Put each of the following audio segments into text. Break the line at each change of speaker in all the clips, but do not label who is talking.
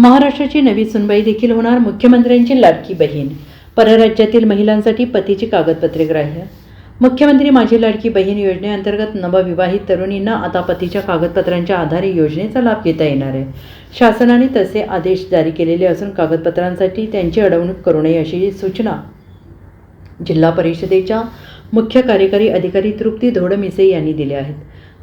महाराष्ट्राची नवी सुनबाई देखील होणार मुख्यमंत्र्यांची लाडकी बहीण. परराज्यातील महिलांसाठी पतीची कागदपत्रे ग्राह्य. मुख्यमंत्री माझी लाडकी बहीण योजनेअंतर्गत नवविवाहित तरुणींना आता पतीच्या कागदपत्रांच्या आधारे योजनेचा लाभ घेता येणार आहे. शासनाने तसे आदेश जारी केलेले असून कागदपत्रांसाठी त्यांची अडवणूक करू नये अशी सूचना जिल्हा परिषदेच्या मुख्य कार्यकारी अधिकारी तृप्ती धोडमिसे यांनी दिल्या आहेत.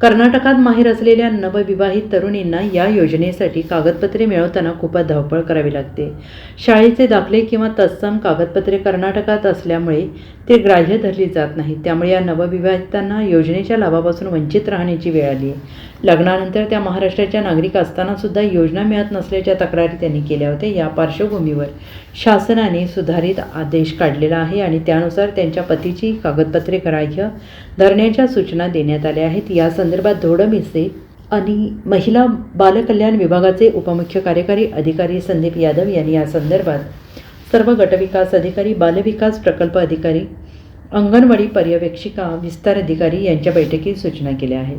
कर्नाटकात माहेर असलेल्या नवविवाहित तरुणींना या योजनेसाठी कागदपत्रे मिळवताना खूपच धावपळ करावी लागते. शाळेचे दाखले किंवा तत्सम कागदपत्रे कर्नाटकात असल्यामुळे ते ग्राह्य धरली जात नाहीत. त्यामुळे या नवविवाहितांना योजनेच्या लाभापासून वंचित राहण्याची वेळ आली. आहे लग्नानंतर त्या महाराष्ट्राच्या नागरिक असतानासुद्धा योजना मिळत नसल्याच्या तक्रारी त्यांनी केल्या होत्या. या पार्श्वभूमीवर शासनाने सुधारित आदेश काढलेला आहे आणि त्यानुसार त्यांच्या पतीची कागदपत्रे ग्राह्य धरण्याच्या सूचना देण्यात आल्या आहेत. या संदर्भात धोडमिसे आणि महिला बालकल्याण विभागाचे उपमुख्य कार्यकारी अधिकारी संदीप यादव यांनी या संदर्भात सर्व गटविकास अधिकारी बालविकास प्रकल्प अधिकारी अंगणवाडी पर्यवेक्षिका विस्तार अधिकारी यांच्या बैठकीत सूचना केल्या आहेत.